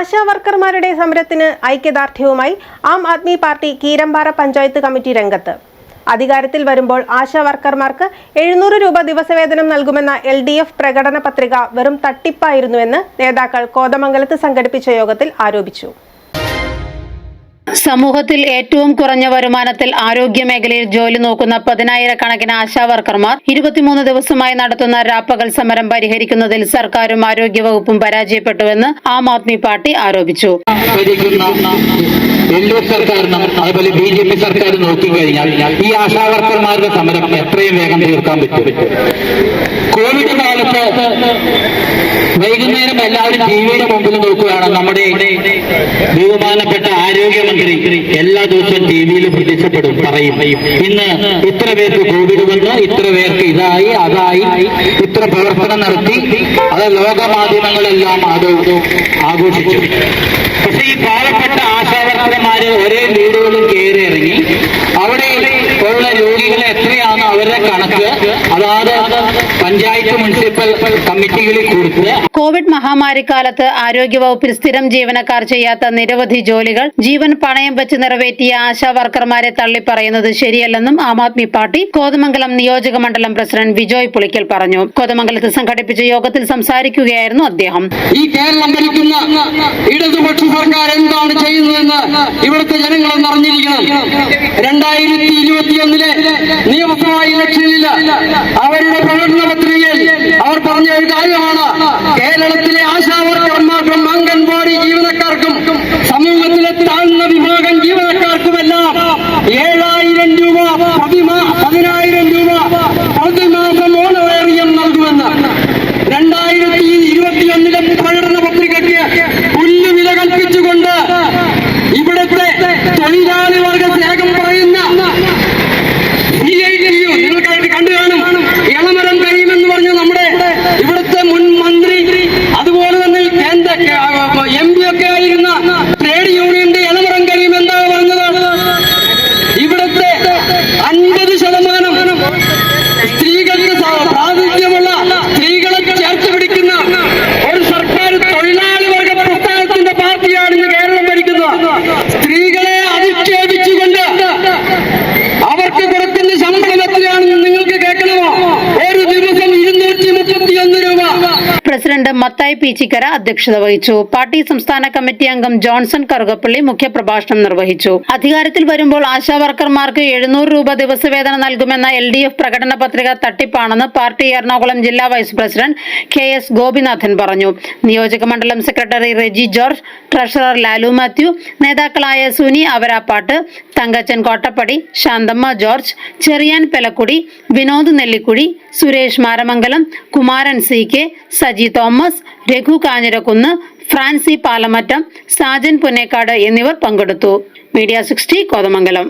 ആശാ വർക്കർമാരുടെ സമരത്തിന് ഐക്യദാർഢ്യവുമായി ആം ആദ്മി പാർട്ടി കീരമ്പാറ പഞ്ചായത്ത് കമ്മിറ്റി രംഗത്ത്. അധികാരത്തിൽ വരുമ്പോൾ ആശാ വർക്കർമാർക്ക് എഴുന്നൂറ് രൂപ ദിവസവേതനം നൽകുമെന്ന എൽ ഡി എഫ് പ്രകടന പത്രിക വെറും തട്ടിപ്പായിരുന്നുവെന്ന് നേതാക്കൾ കോതമംഗലത്ത് സംഘടിപ്പിച്ച യോഗത്തിൽ ആരോപിച്ചു. സമൂഹത്തിൽ ഏറ്റവും കുറഞ്ഞ വരുമാനത്തിൽ ആരോഗ്യ മേഖലയിൽ ജോലി നോക്കുന്ന പതിനായിരക്കണക്കിന് ആശാവർക്കർമാർ ഇരുപത്തിമൂന്ന് ദിവസമായി നടത്തുന്ന രാപ്പകൽ സമരം പരിഹരിക്കുന്നതിൽ സർക്കാരും ആരോഗ്യവകുപ്പും പരാജയപ്പെട്ടുവെന്ന് ആം ആദ്മി പാർട്ടി ആരോപിച്ചു. എൽ ഡി എഫ് സർക്കാരിനും അതുപോലെ ബി ജെ പി സർക്കാർ നോക്കിക്കഴിഞ്ഞാൽ ഈ ആശാവർക്കർമാരുടെ സമരം എത്രയും വേഗം തീർക്കാൻ പറ്റും. കോവിഡ് കാലത്ത് വൈകുന്നേരം എല്ലാവരും ടി മുമ്പിൽ നോക്കുകയാണ് നമ്മുടെ ബഹുമാനപ്പെട്ട ആരോഗ്യമന്ത്രി എല്ലാ ദിവസവും ടി വിയിൽ പ്രത്യക്ഷപ്പെടും പറയും. ഇന്ന് ഇത്ര പേർക്ക് കോവിഡ് വന്നു ഇത്ര പേർക്ക് ഇതായി അതായി ഇത്ര പ്രവർത്തനം നടത്തി അത് ലോകമാധ്യമങ്ങളെല്ലാം ആഘോഷിച്ചു. പക്ഷെ ഈ പാവപ്പെട്ട ആശാവർക്കർമാര് ഒരേ വീടുകളിൽ കയറി ഇറങ്ങി അവിടെ ഉള്ള രോഗികളെ എത്രയാണ് അവരുടെ കണക്ക് അതാത് പഞ്ചായത്ത് മുനിസിപ്പൽ കമ്മിറ്റികളിൽ കൊടുത്ത് കോവിഡ് മഹാമാരിക്കാലത്ത് ആരോഗ്യവകുപ്പിൽ സ്ഥിരം ജീവനക്കാർ ചെയ്യാത്ത നിരവധി ജോലികൾ ജീവൻ പണയം വെച്ച് നിറവേറ്റിയ ആശാ വർക്കർമാരെ തള്ളിപ്പറയുന്നത് ശരിയല്ലെന്നും ആം ആദ്മി പാർട്ടി കോതമംഗലം നിയോജക മണ്ഡലം പ്രസിഡന്റ് വിജോയ് പുളിക്കൽ പറഞ്ഞു. കോതമംഗലത്ത് സംഘടിപ്പിച്ച യോഗത്തിൽ സംസാരിക്കുകയായിരുന്നു അദ്ദേഹം. ഈ കേരളം ഭരിക്കുന്ന ഇടതുപക്ഷ സർക്കാർ എന്താണ് ചെയ്യുന്നതെന്ന് ഇവിടുത്തെ ജനങ്ങളൊന്ന് അറിഞ്ഞിരിക്കണം രണ്ടായിരത്തി ഇരുപത്തിയൊന്നിലെ നിയമസഭാ ഇലക്ഷനിൽ അവരുടെ പ്രകടന പത്രികയിൽ അവർ പറഞ്ഞ ഒരു കാര്യമാണ്. കേരളത്തിലെ ആശാവർക്കർമാർക്കും മത്തായി പീച്ചിക്കര അധ്യക്ഷത വഹിച്ചു. പാർട്ടി സംസ്ഥാന കമ്മിറ്റി അംഗം ജോൺസൺ കറുകപ്പള്ളി മുഖ്യപ്രഭാഷണം നിർവഹിച്ചു. അധികാരത്തിൽ വരുമ്പോൾ ആശാവർക്കർമാർക്ക് എഴുന്നൂറ് രൂപ ദിവസവേതനം നൽകുമെന്ന എൽ ഡി എഫ് പ്രകടന പത്രിക തട്ടിപ്പാണെന്ന് പാർട്ടി എറണാകുളം ജില്ലാ vice president K S Gopinathan പറഞ്ഞു. നിയോജക മണ്ഡലം secretary Reji George treasurer Lalu Mathew നേതാക്കളായ Suni Avarappattu Thankachan Kottappadi Shanthamma George Cherian Pelakkudi Vinod Nellikuzhi Suresh Maramangalam Kumaran C K Saji Thomas Raghu Kanjirakkunnu Francy Palamattam Sajan Punnekkad എന്നിവർ പങ്കെടുത്തു. Media sixty Kothamangalam.